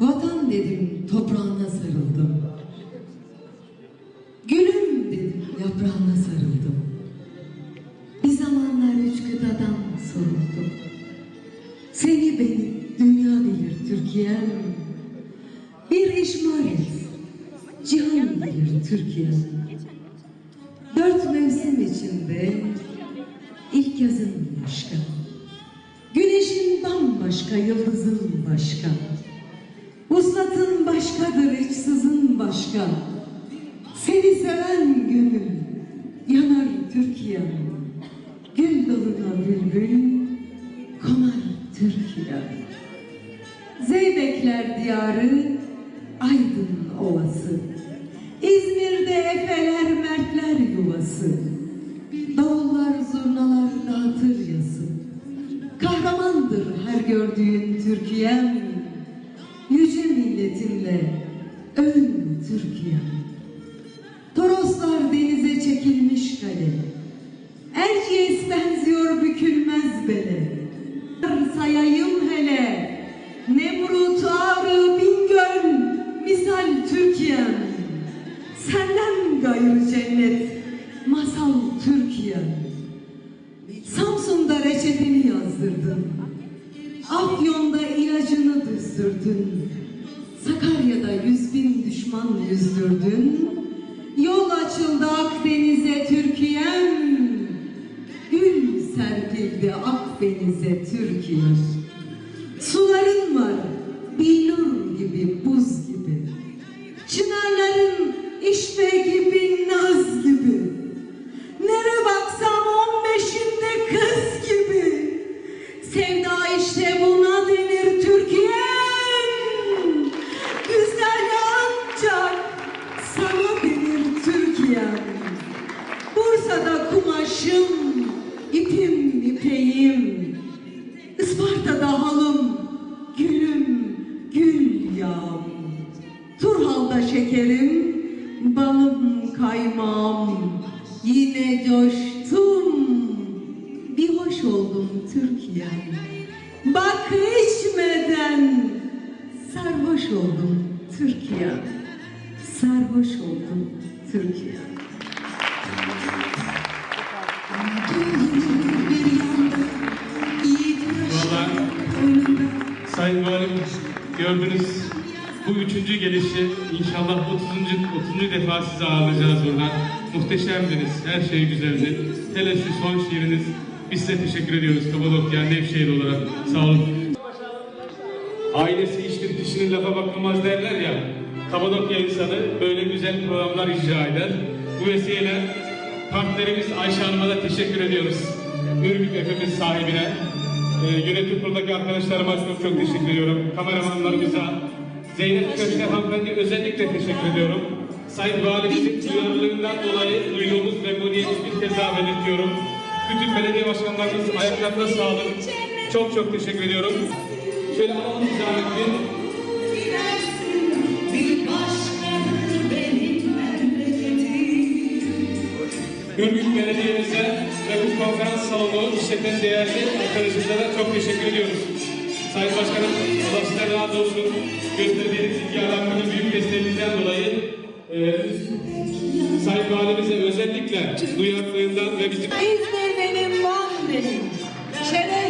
Vatan dedim toprağına sarıldım. Gülüm dedim yaprağına sarıldım. Bir zamanlar üç kıtadan soruldum. Seni beni dünya bilir Türkiye'm. Bir işmar et, cihan bilir Türkiye'm. Dört mevsim içinde ilk yazın başka. Güneşin bambaşka, yıldızın başka. Başka. Seni seven gönül yanar Türkiye'm. Gül dalına bülbül konar Türkiye. Zeybekler diyarı Aydın Ovası. İzmir'de efeler mertler yuvası. Davullar zurnalar dağıtır yası. Kahramandır her gördüğün Türkiye'm. Yüce milletimle ön Türkiye'm. Toroslar denize çekilmiş kale. Erciyes benziyor bükülmez bele. Sayayım hele. Nemrut, Ağrı, Bingöl, misal Türkiye'm. Senden gayrı cennet, masal Türkiye'm. Samsun'da reçeteni yazdırdın. Afyon'da ilacını düzdürdün. Bin düşman yüzdürdün. Yol açıldı Akdeniz'e Türkiye'm. Gül serpildi Akdeniz'e Türkiye'm. Suların var billur gibi buz gibi. Çınarların işbe Kumaşım, ipim ipeğim. Isparta'da halım, gülüm, gül yağım. Turhal'da şekerim, balım kaymağım. Yine coştum, bir hoş oldum Türkiye'm. Bak içmeden sarhoş oldum Türkiye'm. Sarhoş oldum Türkiye'm. Önünde Sayın Valim gördünüz bu üçüncü gelişi inşallah 30. 30. defa sizi ağırlayacağız buradan. Muhteşemdiniz. Her şey güzeldi. Hele şu son şiiriniz biz size teşekkür ediyoruz Kapadokya Nevşehir olarak. Sağ olun. Ailesi hiçbir kişinin lafa bakılmaz derler ya. Kapadokya insanı böyle güzel programlar icra eder. Bu vesileyle partnerimiz Ayşe Hanım'a da teşekkür ediyoruz. Ürgüp Efemiz sahibine. Ee, yönetim kurulundaki arkadaşlarıma çok çok teşekkür ediyorum. Kameramanlarımıza, Zeynep Köşke hanımefendi özellikle teşekkür ediyorum. Sayın Valimizin duyarlılığından dolayı duyduğumuz memnuniyeti bir kez daha belirtiyorum. Bütün belediye başkanlarımız ayaklarına sağlık. Çok çok teşekkür ediyorum. Şöyle alalım zahmet Ürgüp Belediye'mize ve bu konferans salonu işleten değerli arkadaşımıza çok teşekkür ediyoruz. Sayın Başkanım, Allah size razı olsun. Gösterdiğiniz ilgi alakanın büyük desteğinizden dolayı e, Sayın Valimize özellikle duyarlılığından ve bizim İzmir benim, Van benim. Şeref